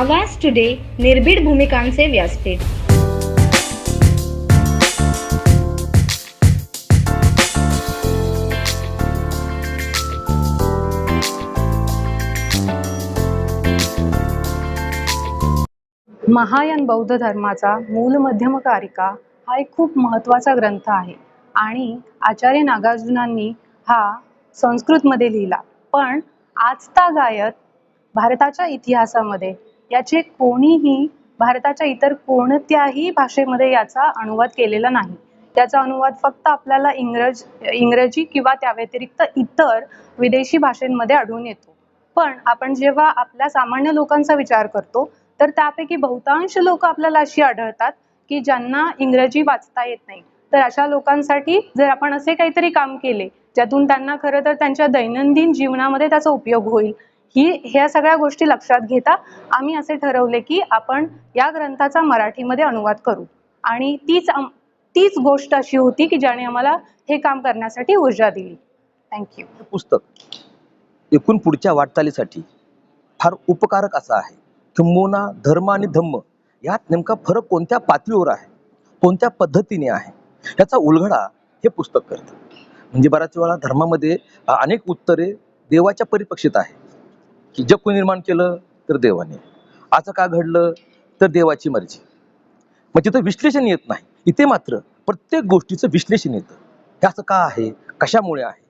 आवाज टुडे निर्भीड भूमिकांचे व्यासपीठ. महायान बौद्ध धर्माचा मूल मध्यमकारिका हा एक खूप महत्त्वाचा ग्रंथ आहे. आणि आचार्य नागार्जुनांनी हा संस्कृतमध्ये लिहिला. पण आजता गायत भारताच्या इतिहासामध्ये याचे कोणीही भारताच्या इतर कोणत्याही भाषेमध्ये याचा अनुवाद केलेला नाही. त्याचा अनुवाद फक्त आपल्याला इंग्रज इंग्रजी किंवा त्या व्यतिरिक्त इतर विदेशी भाषांमध्ये आढळून येतो. पण आपण जेव्हा आपल्या सामान्य लोकांचा विचार करतो तर त्यापैकी बहुतांश लोक आपल्याला अशी आढळतात की ज्यांना इंग्रजी वाचता येत नाही. तर अशा लोकांसाठी जर आपण असे काहीतरी काम केले ज्यातून त्यांना खरं तर त्यांच्या दैनंदिन जीवनामध्ये त्याचा उपयोग होईल. ही ह्या सगळ्या गोष्टी लक्षात घेता आम्ही असे ठरवले की आपण या ग्रंथाचा मराठीमध्ये अनुवाद करू. आणि तीच तीच गोष्ट अशी होती की ज्याने आम्हाला हे काम करण्यासाठी ऊर्जा दिली. थँक्यू पुस्तक एकूण पुढच्या वाटचालीसाठी फार उपकारक असं आहे. किंबहुना धर्म आणि धम्म यात नेमका फरक कोणत्या पातळीवर आहे? कोणत्या पद्धतीने आहे? याचा उलगडा हे पुस्तक करतं. म्हणजे बऱ्याच वेळा धर्मामध्ये अनेक उत्तरे देवाच्या परिपक्षित आहे की जग कोणी निर्माण केलं तर देवाने. असं का घडलं? तर देवाची मर्जी. मग तिथं विश्लेषण येत नाही. इथे मात्र प्रत्येक गोष्टीचं विश्लेषण येतं. हे असं का आहे? कशामुळे आहे?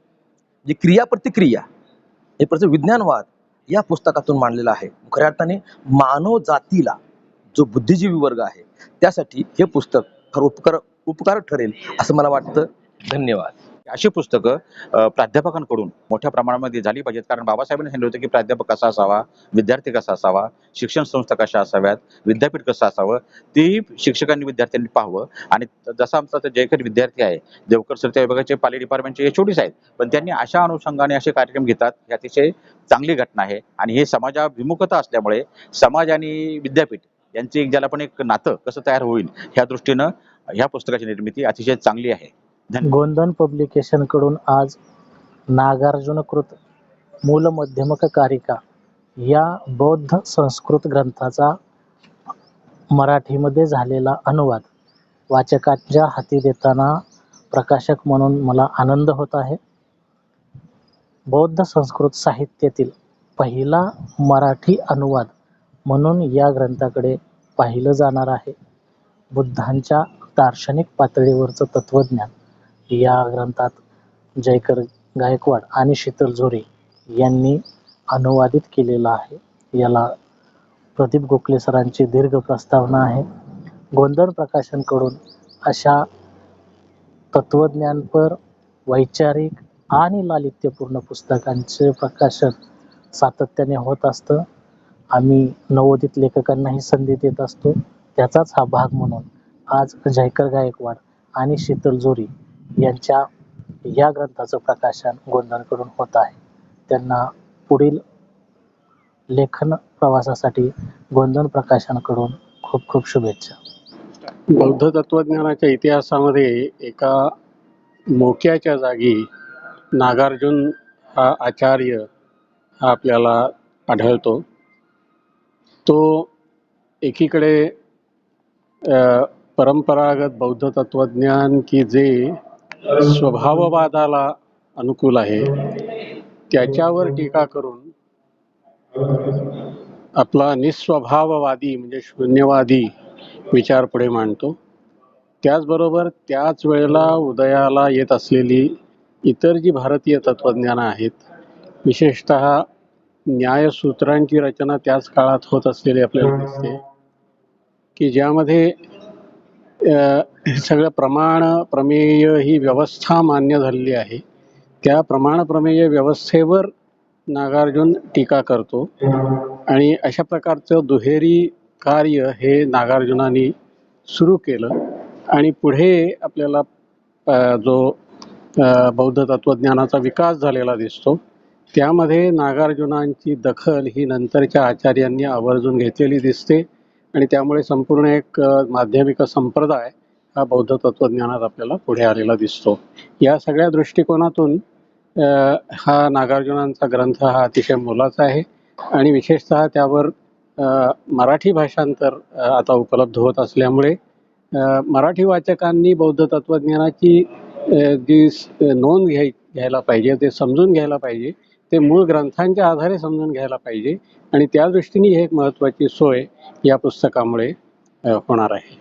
जे क्रिया प्रतिक्रिया हे प्रति विज्ञानवाद या पुस्तकातून मांडलेला आहे. खऱ्या अर्थाने मानव जातीला जो बुद्धिजीवी वर्ग आहे त्यासाठी हे पुस्तक खरं उपकार उपकारक ठरेल असं मला वाटतं. धन्यवाद. अशी पुस्तकं प्राध्यापकांकडून मोठ्या प्रमाणामध्ये झाली पाहिजेत. कारण बाबासाहेबांनी सांगितलं होतं की प्राध्यापक कसा असावा विद्यार्थी कसा असावा शिक्षण संस्था कशा असाव्यात विद्यापीठ कसं असावं तेही शिक्षकांनी विद्यार्थ्यांनी पाहावं. आणि जसा आमचा जयकर विद्यार्थी आहे देवकर सरत्या विभागाचे पाली डिपार्टमेंटचे छोटीच आहेत पण त्यांनी अशा अनुषंगाने असे कार्यक्रम घेतात ही अतिशय चांगली घटना आहे. आणि हे समाजाभिमुखता असल्यामुळे समाज आणि विद्यापीठ यांचे एक ज्याला पण एक नातं कसं तयार होईल ह्या दृष्टीनं ह्या पुस्तकाची निर्मिती अतिशय चांगली आहे. गोंधन पब्लिकेशनकडून आज नागार्जुनकृत मूल मध्यमक कारिका या बौद्ध संस्कृत ग्रंथाचा मराठीमध्ये झालेला अनुवाद वाचकांच्या हाती देताना प्रकाशक म्हणून मला आनंद होत आहे. बौद्ध संस्कृत साहित्यातील पहिला मराठी अनुवाद म्हणून या ग्रंथाकडे पाहिलं जाणार आहे. बुद्धांच्या दार्शनिक पातळीवरचं तत्त्वज्ञान या ग्रंथात जयकर गायकवाड आणि शीतल झोरे यांनी अनुवादित केलेला आहे. याला प्रदीप गोखले सरांची दीर्घ प्रस्तावना आहे. गोंधळ प्रकाशनकडून अशा तत्त्वज्ञानपर वैचारिक आणि लालित्यपूर्ण पुस्तकांचे प्रकाशन सातत्याने होत असतं. आम्ही नवोदित लेखकांनाही संधी देत असतो. त्याचाच हा भाग म्हणून आज जयकर गायकवाड आणि शीतल जोरी यांच्या या ग्रंथाचं प्रकाशन गोंधळकडून होत आहे. त्यांना पुढील लेखन प्रवासासाठी गोंधळ प्रकाशनकडून खूप खूप शुभेच्छा. बौद्ध तत्वज्ञानाच्या इतिहासामध्ये एका मोक्याच्या जागी नागार्जुन हा आचार्य हा आपल्याला आढळतो. तो एकीकडे परंपरागत बौद्ध तत्वज्ञान की जे स्वभाववादाला अनुकूल आहे. त्याच्यावर टीका करून आपला निस्वभाववादी म्हणजे शून्यवादी विचार पुढे मांडतो. त्याचबरोबर त्याच वेळेला उदयाला येत असलेली इतर जी भारतीय तत्त्वज्ञानं आहेत विशेषत न्यायसूत्रांची रचना त्याच काळात होत असलेली आपल्याला दिसते की ज्यामध्ये हे सगळं प्रमाण प्रमेय ही व्यवस्था मान्य झालेली आहे. त्या प्रमाण प्रमेय व्यवस्थेवर नागार्जुन टीका करतो. आणि अशा प्रकारचं दुहेरी कार्य हे नागार्जुनाने सुरू केलं. आणि पुढे आपल्याला जो बौद्ध तत्त्वज्ञानाचा विकास झालेला दिसतो त्यामध्ये नागार्जुनांची दखल ही नंतरच्या आचार्यांनी आवर्जून घेतलेली दिसते. आणि त्यामुळे संपूर्ण एक माध्यमिक संप्रदाय हा बौद्ध तत्त्वज्ञानात आपल्याला पुढे आलेला दिसतो. या सगळ्या दृष्टिकोनातून हा नागार्जुनांचा ग्रंथ हा अतिशय मोलाचा आहे आणि विशेषतः त्यावर मराठी भाषांतर आता उपलब्ध होत असल्यामुळे मराठी वाचकांनी बौद्ध तत्वज्ञानाची जी नोंद घ्याय घ्यायला पाहिजे ते समजून घ्यायला पाहिजे ते मूळ ग्रंथांच्या आधारे समजून घ्यायला पाहिजे. आणि त्या दृष्टीने ही एक महत्त्वाची सोय या पुस्तकामुळे होणार आहे.